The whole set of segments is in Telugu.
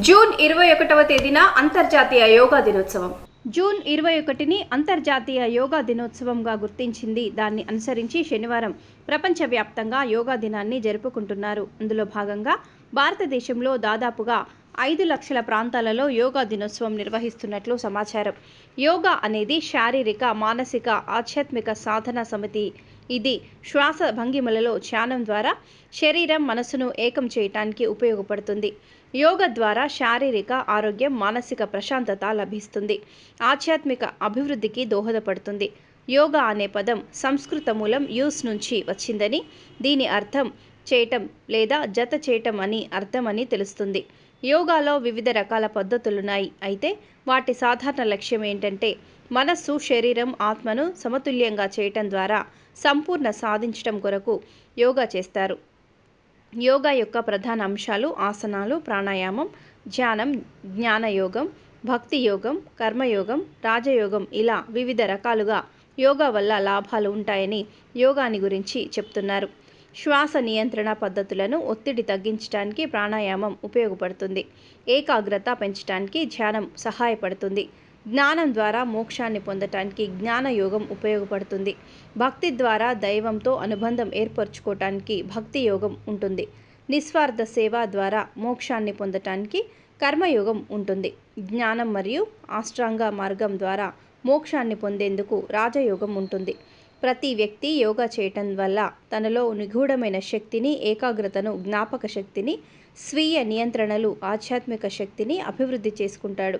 జూన్ ఇరవై ఒకటవ తేదీన అంతర్జాతీయ యోగా దినోత్సవం. జూన్ ఇరవై ఒకటిని అంతర్జాతీయ యోగా దినోత్సవంగా గుర్తించింది. దాన్ని అనుసరించి శనివారం ప్రపంచవ్యాప్తంగా యోగా దినాన్ని జరుపుకుంటున్నారు. అందులో భాగంగా భారతదేశంలో దాదాపుగా ఐదు లక్షల ప్రాంతాలలో యోగా దినోత్సవం నిర్వహిస్తున్నట్లు సమాచారం. యోగా అనేది శారీరక మానసిక ఆధ్యాత్మిక సాధన సమితి. ఇది శ్వాస భంగిమలలో ధ్యానం ద్వారా శరీరం మనసును ఏకం చేయటానికి ఉపయోగపడుతుంది. యోగ ద్వారా శారీరక ఆరోగ్యం మానసిక ప్రశాంతత లభిస్తుంది. ఆధ్యాత్మిక అభివృద్ధికి దోహదపడుతుంది. యోగా అనే పదం సంస్కృత మూలం యూస్ నుంచి వచ్చిందని దీని అర్థం చేయటం లేదా జత చేయటం అని అర్థమని తెలుస్తుంది. యోగాలో వివిధ రకాల పద్ధతులున్నాయి. అయితే వాటి సాధారణ లక్ష్యం ఏంటంటే మనస్సు శరీరం ఆత్మను సమతుల్యంగా చేయటం ద్వారా సంపూర్ణ సాధించటం కొరకు యోగా చేస్తారు. యోగా యొక్క ప్రధాన అంశాలు ఆసనాలు ప్రాణాయామం ధ్యానం జ్ఞానయోగం భక్తి యోగం కర్మయోగం రాజయోగం ఇలా వివిధ రకాలుగా యోగా వల్ల లాభాలు ఉంటాయని యోగాని గురించి చెప్తున్నారు. శ్వాస నియంత్రణ పద్ధతులను ఒత్తిడి తగ్గించడానికి ప్రాణాయామం ఉపయోగపడుతుంది. ఏకాగ్రత పెంచడానికి ధ్యానం సహాయపడుతుంది. జ్ఞానం ద్వారా మోక్షాన్ని పొందటానికి జ్ఞానయోగం ఉపయోగపడుతుంది. భక్తి ద్వారా దైవంతో అనుబంధం ఏర్పరచుకోవటానికి భక్తి యోగం ఉంటుంది. నిస్వార్థ సేవ ద్వారా మోక్షాన్ని పొందటానికి కర్మయోగం ఉంటుంది. జ్ఞానం మరియు ఆష్టాంగ మార్గం ద్వారా మోక్షాన్ని పొందేందుకు రాజయోగం ఉంటుంది. ప్రతి వ్యక్తి యోగా చేయటం వల్ల తనలో నిగూఢమైన శక్తిని ఏకాగ్రతను జ్ఞాపక శక్తిని స్వీయ నియంత్రణలు ఆధ్యాత్మిక శక్తిని అభివృద్ధి చేసుకుంటాడు.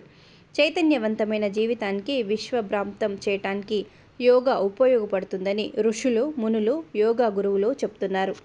చైతన్యవంతమైన జీవితానికి విశ్వభ్రాంతం చేయటానికి యోగా ఉపయోగపడుతుందని ఋషులు మునులు యోగా గురువులు చెప్తున్నారు.